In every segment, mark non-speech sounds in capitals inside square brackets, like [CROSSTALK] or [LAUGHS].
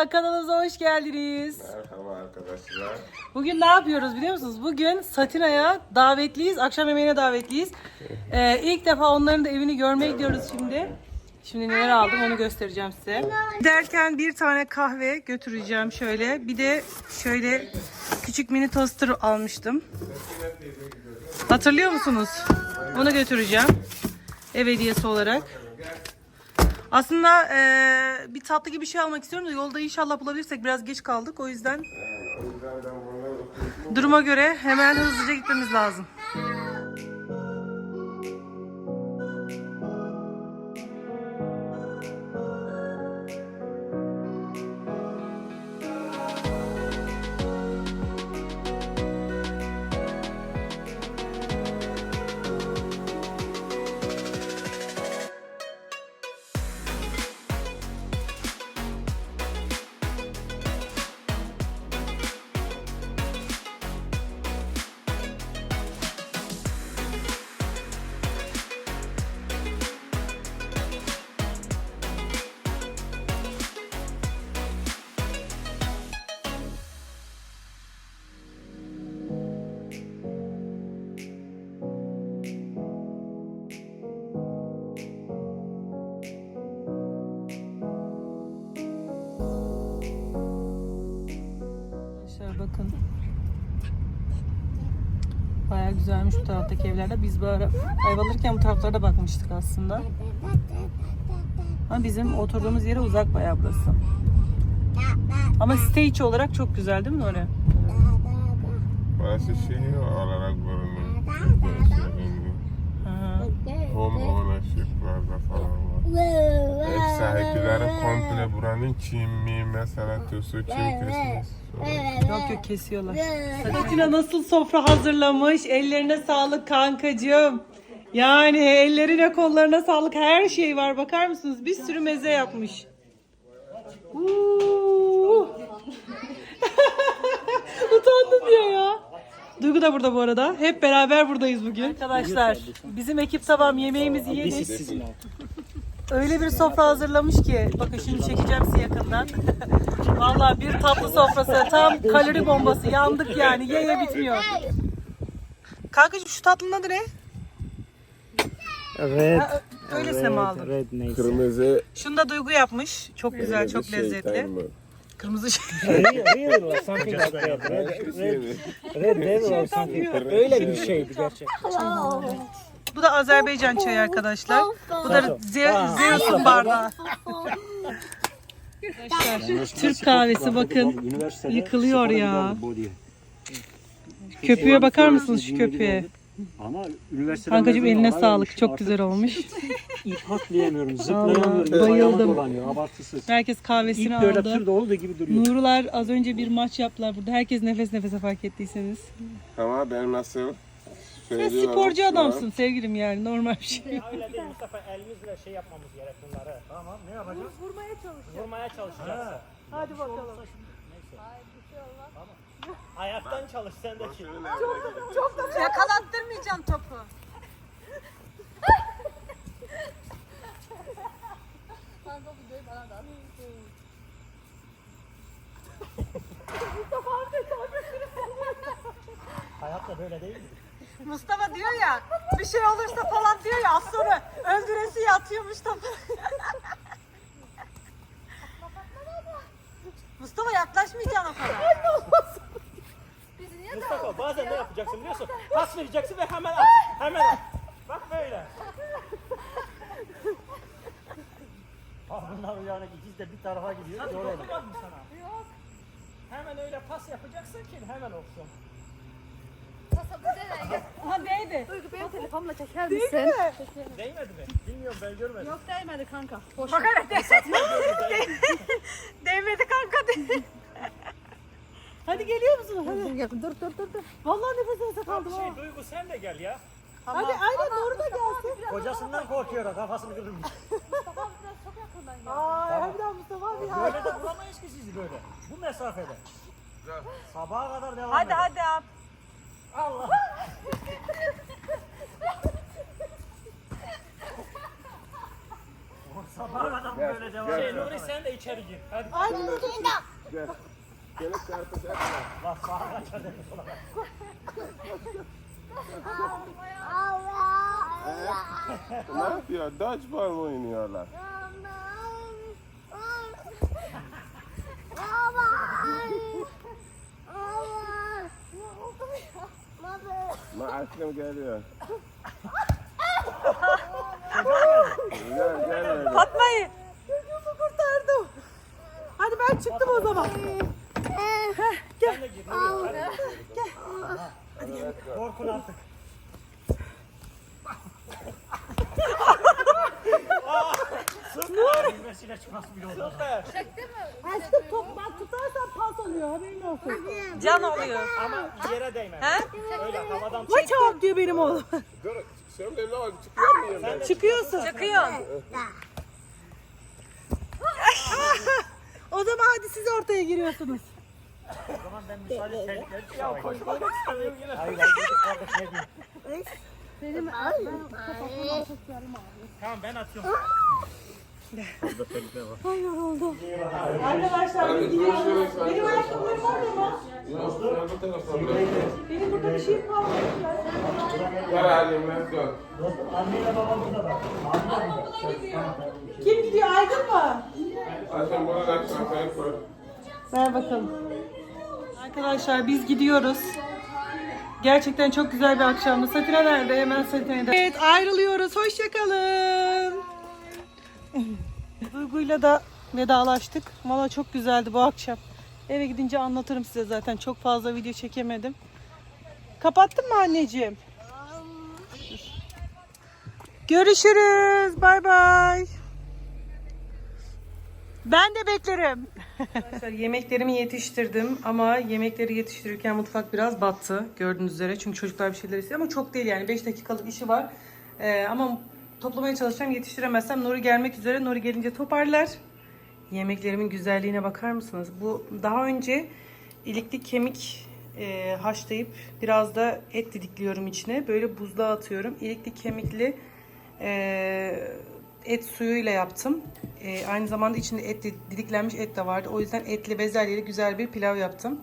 Merhaba kanalımıza hoş geldiniz. Merhaba arkadaşlar. Bugün ne yapıyoruz biliyor musunuz? Bugün Satina'ya davetliyiz. Akşam yemeğine davetliyiz. Ee, ilk defa onların da evini görmeye gidiyoruz şimdi. Şimdi neler aldım onu göstereceğim size. Derken bir tane kahve götüreceğim şöyle. Bir de şöyle küçük mini toaster almıştım. Hatırlıyor musunuz? Onu götüreceğim. Ev hediyesi olarak. Aslında eee, bir tatlı gibi bir şey almak istiyorum da yolda inşallah bulabilirsek biraz geç kaldık. O yüzden duruma göre hemen hızlıca gitmemiz lazım. Baya güzelmiş bu taraftaki evlerde. Biz ara ev alırken bu taraflara bakmıştık aslında. Ama bizim oturduğumuz yere uzak bayağı burası. Ama site içi olarak çok güzel değil mi oraya? burası şehir olarak ünlü. Home ownership'larda falan. Ev sahipleri komple buranın Çinmi mesela Tusu Çin kesmiş. Yok yok kesiyorlar. Satina nasıl sofra hazırlamış? Ellerine sağlık kankacığım. Yani ellerine kollarına sağlık her şey var. Bakar mısınız? Bir sürü meze yapmış. [LAUGHS] Utandım diyor ya. Duygu da burada bu arada. Hep beraber buradayız bugün. Arkadaşlar bizim ekip tamam yemeğimizi yedik. Öyle bir sofra hazırlamış ki. Bakın şimdi çekeceğim size yakından. Vallahi bir tatlı sofrası. Tam kalori bombası. Yandık yani. Ye ye bitmiyor. Kankacığım şu tatlının adı ne? Red. Ha, öylesine mi aldın? Red neyse. Kırmızı Şunu da Duygu yapmış. Çok güzel, çok şeytan lezzetli. mı? Kırmızı şey. Real, real or something like that. Red, red, red devil or something. Öyle bir şeydi gerçek. Bu da Azerbaycan çayı arkadaşlar. Bu da Ze- Zeus'un bardağı. Arkadaşlar, Türk kahvesi bakın. Yıkılıyor ya. Köpüğe bakar mısınız şu köpüğe? Ama üniversiteden Kankacığım mezun eline sağlık. olmuş. Çok Artık güzel olmuş. [LAUGHS] İp atlayamıyorum, zıplayamıyorum. bayıldım. ayağıma dolanıyor, abartısız. Herkes kahvesini İp böyle aldı. tırda olduğu gibi duruyor. Nurlar az önce bir maç yaptılar burada. Herkes nefes nefese fark ettiyseniz. Ama ben nasıl Sen sporcu adamsın sevgilim yani normal bir şey. Öyle değil Mustafa elimizle şey yapmamız gerek bunları. Tamam ne yapacağız? Vurmaya çalışacağız. Vurmaya çalışacağız. Hadi bakalım. Ayaktan çalış sen de ki. Yakalattırmayacağım topu. Hayat da böyle değil mi? Mustafa diyor ya bir şey olursa falan diyor ya az sonra öldüresi yatıyormuş topu. Mustafa yaklaşmayacaksın o kadar. Mustafa bazen ne yapacaksın biliyorsun? Pas vereceksin ve hemen at. Hemen at. Bak böyle. [LAUGHS] Ah bunlar uyanık ikiz de bir tarafa gidiyor. Doğru olur. mı sana? Yok. Hemen öyle pas yapacaksın ki hemen olsun. Aha değdi. Duygu benim telefonla çeker misin? Değmedi mi? Bilmiyorum ben görmedim. Yok değmedi kanka. Boş Bak hele Değmedi [LAUGHS] kanka de. Hadi geliyor musun? Hadi. Dur dur dur dur. Vallahi nefes nefese kaldım ha. şey Duygu sen de gel ya. Hadi aynen doğru da gelsin. Kocasından korkuyor kafasını kırılmış. Mustafa [LAUGHS] biraz çok yakından gel. Ay harbiden Mustafa abi ya. Böyle de bulamayız ki sizi böyle. Bu mesafede. Sabaha kadar devam Hadi edin. hadi abi. Allah. Sabaha kadar böyle devam Şey Nuri sen de içeri gir. Hadi. Ay Gel. Seni çarpacaklar. Bak sağa kaç hadi. Ne yapıyor? Dodgeball mı oynuyorlar? Aşkım geliyor. gel gel öyle. Fatma'yı. Çocuğumu kurtardım. Hadi ben çıktım o zaman. Gir. Nuri. Hadi. Korkun artık. Süper. Bilmesiyle çıkması bile oldu. Süper. Aşkım top ben tutarsan pas oluyor haberin olsun. Can oluyor. Ama yere değme. Öyle havadan Vay çabuk diyor benim oğlum. Dur. Şimdi ne oldu? Çıkıyor muyum ben? Çıkıyorsun. Çıkıyor. [LAUGHS] o zaman hadi siz ortaya giriyorsunuz. O zaman ben müsaade tehlikeli Ya koşmak istemiyorum yine. Hayır hayır. Kardeş ne diyeyim? Tamam ben atıyorum. Arkadaşlar biz gidiyoruz. Benim ayakkabılarım orada mı? Benim burada bir şey. Gel halim let's go. Anneyle babam burada bak. Kim gidiyor Aydın mı? Ver bakalım. Arkadaşlar biz gidiyoruz. Gerçekten çok güzel bir akşamdı. Safira nerede? Hemen Safina'da. Evet ayrılıyoruz. Hoşçakalın. [LAUGHS] Duygu'yla da vedalaştık. Valla çok güzeldi bu akşam. Eve gidince anlatırım size zaten. Çok fazla video çekemedim. Kapattın mı anneciğim? Görüşürüz. Bay bay. Ben de beklerim. Arkadaşlar yemeklerimi yetiştirdim ama yemekleri yetiştirirken mutfak biraz battı gördüğünüz üzere. Çünkü çocuklar bir şeyler istiyor ama çok değil yani 5 dakikalık işi var. Ee, ama toplamaya çalışacağım yetiştiremezsem Nuri gelmek üzere. Nuri gelince toparlar. Yemeklerimin güzelliğine bakar mısınız? Bu daha önce ilikli kemik e, haşlayıp biraz da et didikliyorum içine. Böyle buzluğa atıyorum. İlikli kemikli e, et suyuyla yaptım. E, aynı zamanda içinde et didiklenmiş et de vardı. O yüzden etli bezelyeli güzel bir pilav yaptım.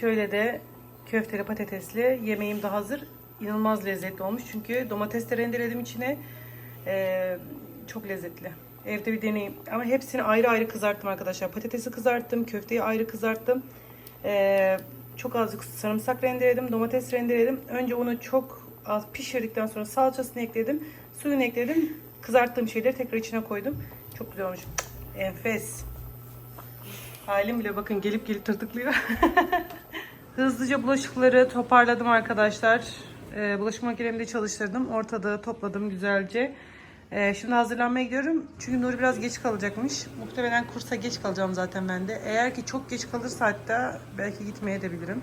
Şöyle de köfteli patatesli yemeğim de hazır. İnanılmaz lezzetli olmuş. Çünkü domates de rendeledim içine. E, çok lezzetli. Evde bir deneyim. Ama hepsini ayrı ayrı kızarttım arkadaşlar. Patatesi kızarttım. Köfteyi ayrı kızarttım. E, çok azıcık sarımsak rendeledim. Domates rendeledim. Önce onu çok az pişirdikten sonra salçasını ekledim. Suyunu ekledim. Kızarttığım şeyleri tekrar içine koydum. Çok güzel olmuş. Enfes. Halim bile bakın gelip gelip tırtıklıyor. [LAUGHS] Hızlıca bulaşıkları toparladım arkadaşlar. Ee, bulaşık makinemi de çalıştırdım. Ortada topladım güzelce. Ee, şimdi hazırlanmaya gidiyorum. Çünkü Nuri biraz geç kalacakmış. Muhtemelen kursa geç kalacağım zaten ben de. Eğer ki çok geç kalırsa hatta belki gitmeye de bilirim.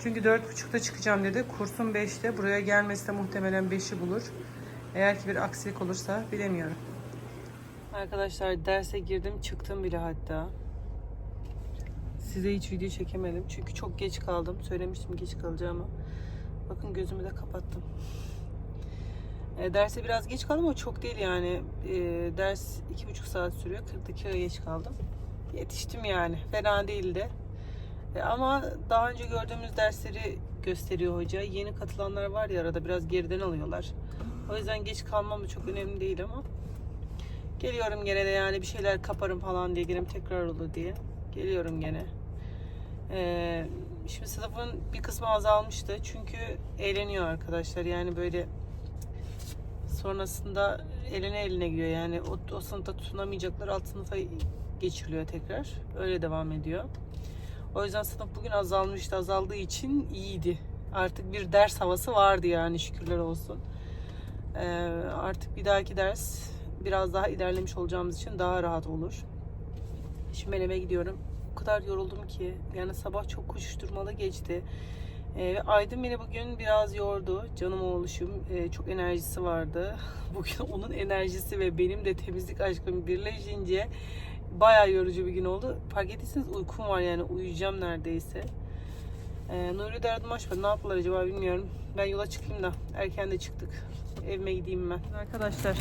Çünkü 4.30'da çıkacağım dedi. Kursum 5'te. Buraya gelmesi de muhtemelen 5'i bulur. Eğer ki bir aksilik olursa bilemiyorum. Arkadaşlar derse girdim çıktım bile hatta. Size hiç video çekemedim. Çünkü çok geç kaldım. Söylemiştim geç kalacağımı. Bakın gözümü de kapattım. E, derse biraz geç kaldım ama çok değil yani. E, ders iki buçuk saat sürüyor. 40 dakika geç kaldım. Yetiştim yani. Fena değildi. E, ama daha önce gördüğümüz dersleri gösteriyor hoca. Yeni katılanlar var ya arada biraz geriden alıyorlar. O yüzden geç kalmam da çok önemli değil ama geliyorum gene de yani bir şeyler kaparım falan diye gelip tekrar olur diye. Geliyorum gene. Ee, şimdi sınıfın bir kısmı azalmıştı çünkü eğleniyor arkadaşlar yani böyle sonrasında eline eline gidiyor yani o, o sınıfta tutunamayacaklar alt sınıfa geçiriliyor tekrar öyle devam ediyor. O yüzden sınıf bugün azalmıştı azaldığı için iyiydi. Artık bir ders havası vardı yani şükürler olsun. Ee, artık bir dahaki ders biraz daha ilerlemiş olacağımız için daha rahat olur. Şimdi ben eve gidiyorum. Kadar yoruldum ki. Yani sabah çok koşuşturmalı geçti. Ee, ve Aydın beni bugün biraz yordu. Canım oğluşum. Ee, çok enerjisi vardı. [LAUGHS] Bugün onun enerjisi ve benim de temizlik aşkım birleşince bayağı yorucu bir gün oldu. Fark ettiyseniz uykum var yani uyuyacağım neredeyse. Ee, Nuri de aradım açmadı. Ne yaptılar acaba bilmiyorum. Ben yola çıkayım da. Erken de çıktık. Evime gideyim ben. Arkadaşlar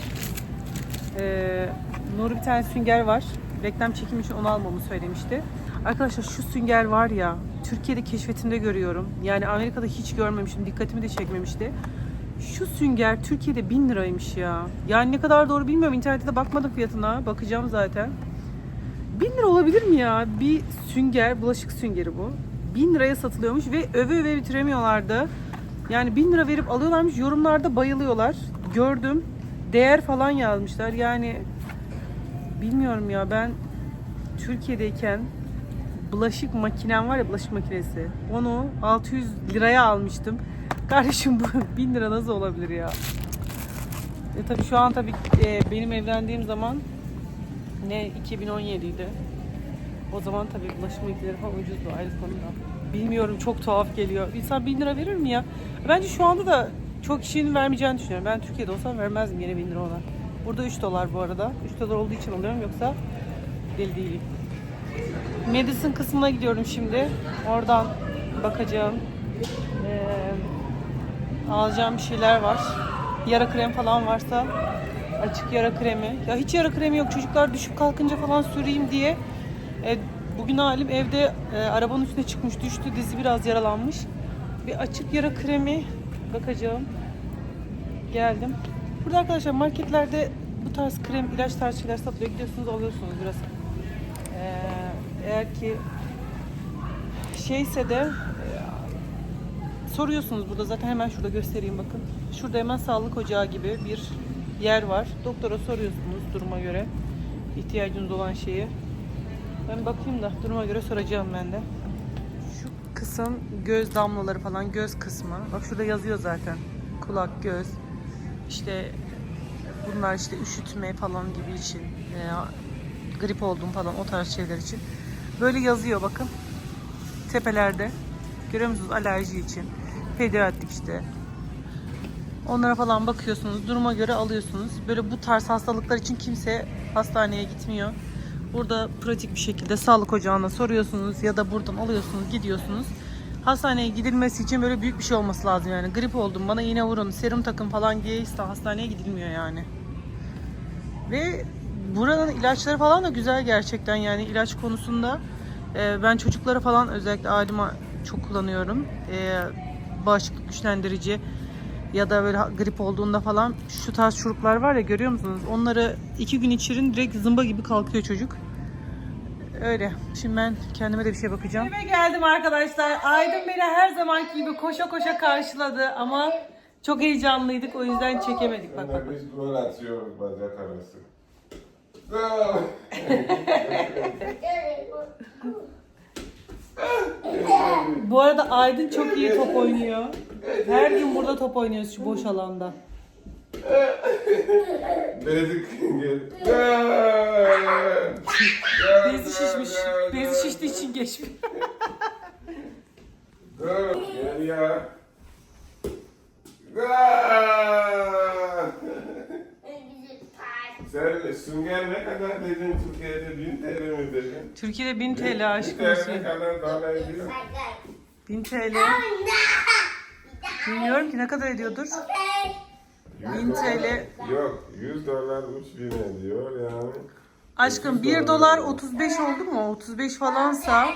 Ee, Nuri bir tane sünger var. Reklam çekim için onu almamı söylemişti. Arkadaşlar şu sünger var ya Türkiye'de keşfetimde görüyorum. Yani Amerika'da hiç görmemiştim. Dikkatimi de çekmemişti. Şu sünger Türkiye'de 1000 liraymış ya. Yani ne kadar doğru bilmiyorum. İnternette de bakmadım fiyatına. Bakacağım zaten. 1000 lira olabilir mi ya? Bir sünger, bulaşık süngeri bu. 1000 liraya satılıyormuş ve öve öve bitiremiyorlardı. Yani 1000 lira verip alıyorlarmış. Yorumlarda bayılıyorlar. Gördüm. Değer falan yazmışlar. Yani bilmiyorum ya ben Türkiye'deyken bulaşık makinem var ya bulaşık makinesi. Onu 600 liraya almıştım. Kardeşim bu [LAUGHS] 1000 lira nasıl olabilir ya? E tabii şu an tabii e, benim evlendiğim zaman ne 2017 idi. O zaman tabii bulaşık makineleri falan ucuzdu ayrı konuda. Bilmiyorum çok tuhaf geliyor. İnsan 1000 lira verir mi ya? Bence şu anda da çok kişinin vermeyeceğini düşünüyorum. Ben Türkiye'de olsam vermezdim yine 1000 lira ona. Burada 3 dolar bu arada. 3 dolar olduğu için alıyorum yoksa deli değilim. Medicine kısmına gidiyorum şimdi. Oradan bakacağım. Ee, alacağım bir şeyler var. Yara krem falan varsa açık yara kremi. Ya hiç yara kremi yok. Çocuklar düşüp kalkınca falan süreyim diye. E, bugün halim evde e, arabanın üstüne çıkmış düştü. Dizi biraz yaralanmış. Bir açık yara kremi bakacağım. Geldim. Burada arkadaşlar marketlerde bu tarz krem, ilaç tarzı şeyler satılıyor. Gidiyorsunuz alıyorsunuz biraz. Eğer ki şeyse de e, soruyorsunuz burada zaten hemen şurada göstereyim bakın. Şurada hemen sağlık ocağı gibi bir yer var. Doktora soruyorsunuz duruma göre ihtiyacınız olan şeyi. Ben bakayım da duruma göre soracağım ben de. Şu kısım göz damlaları falan göz kısmı. Bak şurada yazıyor zaten. Kulak, göz. İşte bunlar işte üşütme falan gibi için veya grip oldum falan o tarz şeyler için. Böyle yazıyor bakın. Tepelerde. Görüyor musunuz alerji için. Pediatrik işte. Onlara falan bakıyorsunuz. Duruma göre alıyorsunuz. Böyle bu tarz hastalıklar için kimse hastaneye gitmiyor. Burada pratik bir şekilde sağlık ocağına soruyorsunuz ya da buradan alıyorsunuz, gidiyorsunuz. Hastaneye gidilmesi için böyle büyük bir şey olması lazım yani. Grip oldum, bana iğne vurun, serum takın falan diye hastaneye gidilmiyor yani. Ve buranın ilaçları falan da güzel gerçekten yani ilaç konusunda e, ben çocuklara falan özellikle ailime çok kullanıyorum. E, bağışıklık güçlendirici ya da böyle grip olduğunda falan şu tarz şuruplar var ya görüyor musunuz? Onları iki gün içirin direkt zımba gibi kalkıyor çocuk. Öyle. Şimdi ben kendime de bir şey bakacağım. Eve geldim arkadaşlar. Aydın beni her zamanki gibi koşa koşa karşıladı ama çok heyecanlıydık o yüzden çekemedik. Bak. bak. Biz gol atıyoruz bacak arası. [LAUGHS] Bu arada Aydın çok iyi top oynuyor. Her gün burada top oynuyoruz şu boş alanda. Gol! Bezi şişmiş. Bezi şiştiği için geçmiyor. Gel ya. Sen sünger ne kadar dedin Türkiye'de? 1000 TL mi dedin? Türkiye'de 1000 TL aşk 1000 TL olsun. ne kadar dolar ediyor? 1000 TL. Bilmiyorum ki ne kadar ediyordur. 1000 TL. Yok 100 dolar 3000 ediyor yani. Aşkım 1 dolar 35 oldu mu? 35 falansa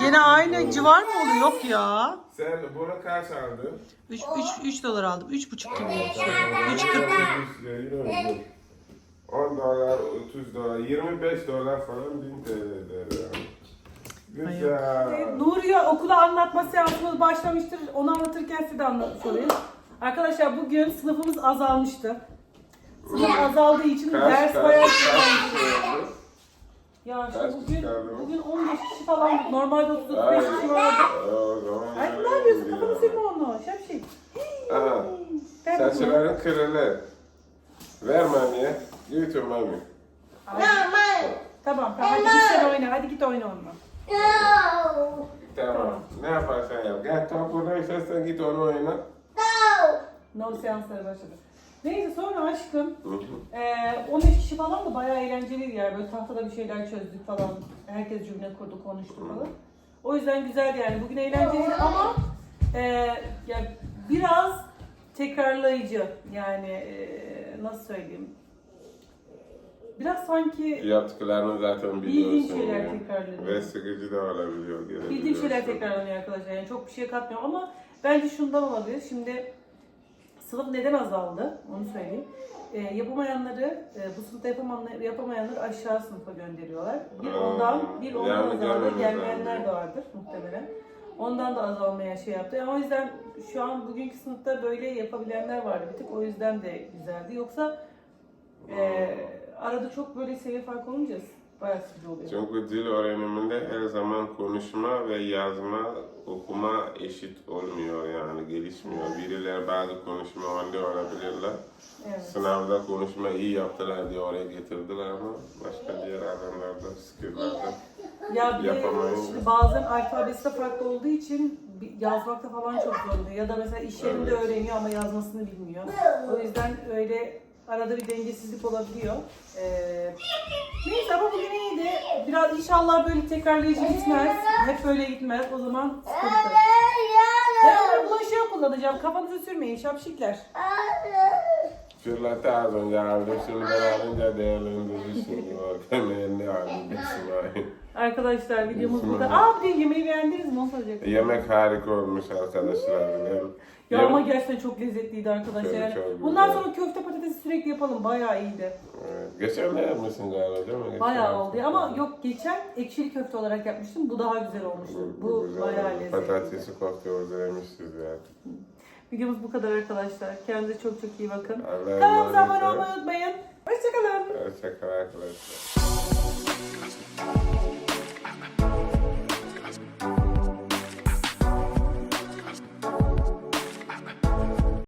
gene aynı civar mı oluyor? Yok ya. Sen bunu kaç aldın? 3 3 3 dolar aldım. 3,5 gibi. 3,40. 10 dolar, 30 dolar, 25 dolar falan 1000 TL eder yani. Güzel. Nuriye okula anlatma seansımız başlamıştır. Onu anlatırken size de anlatmış olayım. Arkadaşlar bugün sınıfımız azalmıştı. Sınıf azaldığı için Kaç, ders kaç, bayağı kaç. Ya işte Kaç bugün bugün 15 kişi falan normalde 35 Ay, kişi vardı. o zaman Ay ne yapıyorsun? Kafanı silme onu. Şapşik. Aha, bunu. saçların kırılır. Ver mamiye. Götür mami. Tamam tamam hadi git sen oyna. Hadi git oyna onunla. Tamam. Ne yaparsan yap. Gel top istersen git onu oyna. No seansları başladı. Neyse sonra aşkım. Ee, 15 kişi falan da bayağı eğlenceliydi yani. Böyle tahtada bir şeyler çözdük falan. Herkes cümle kurdu, konuştu falan. O yüzden güzel yani. Bugün eğlenceliydi ama e, ya biraz tekrarlayıcı. Yani e, nasıl söyleyeyim? Biraz sanki Yaptıklarını zaten biliyorsun. şeyler yani. tekrarlanıyor. Ve sıkıcı da olabiliyor. Bildiğim gelebiliyor. şeyler tekrarlanıyor arkadaşlar. Yani çok bir şey katmıyor ama bence şundan olabilir. Şimdi sınıf neden azaldı? Onu söyleyeyim. E, yapamayanları, e, bu sınıfta yapamayanları, yapamayanları aşağı sınıfa gönderiyorlar. Bir ondan, bir ondan Yani azaldı. Gelmeyenler de vardır muhtemelen. Ondan da azalmaya şey yaptı. Ama o yüzden şu an bugünkü sınıfta böyle yapabilenler vardı bir tık. O yüzden de güzeldi. Yoksa e, arada çok böyle seviye farkı olunca bayağı sıkıcı oluyor. Çünkü dil öğreniminde her zaman konuşma ve yazma, okuma eşit olmuyor yani gelişmiyor. Birileri bazı konuşma önde olabilirler. Evet. Sınavda konuşma iyi yaptılar diye oraya getirdiler ama başka diğer alanlarda, skill'larda Ya bir de Yapamayınca. şimdi bazen alfabesi de farklı olduğu için yazmakta falan çok zor oluyor. Ya da mesela iş yerinde Evet. öğreniyor ama yazmasını bilmiyor. O yüzden öyle arada bir dengesizlik olabiliyor. Ee, neyse ama bugün iyiydi. Biraz inşallah böyle tekrarlayıcı gitmez. Hep böyle gitmez. O zaman sıkıntı. Ben öyle bulaşığı kullanacağım. Kafanızı sürmeyin şapşikler. Fırlattı az önce aldım, ben alınca değerlendirirsin. Ne aldım. Arkadaşlar videomuz bu kadar. Tamam. Aa bir yemeği beğendiniz mi? Soracaktım. Yemek harika olmuş arkadaşlar. Ya ama gerçekten çok lezzetliydi arkadaşlar. Yani çok bundan güzel. sonra köfte patatesi sürekli yapalım. Bayağı iyiydi. Evet, Geçen de yapmışsın galiba değil mi? Geçen Bayağı hafta. oldu. Ama yok geçen ekşili köfte olarak yapmıştım. Bu daha güzel olmuştu. Bu güzel. bayağı lezzetli. Patatesi köfte özlemişiz ya. Videomuz bu kadar arkadaşlar. Kendinize çok çok iyi bakın. Allah'a Kanalımıza emanet abone olun. olmayı unutmayın. Hoşçakalın. Hoşçakalın arkadaşlar.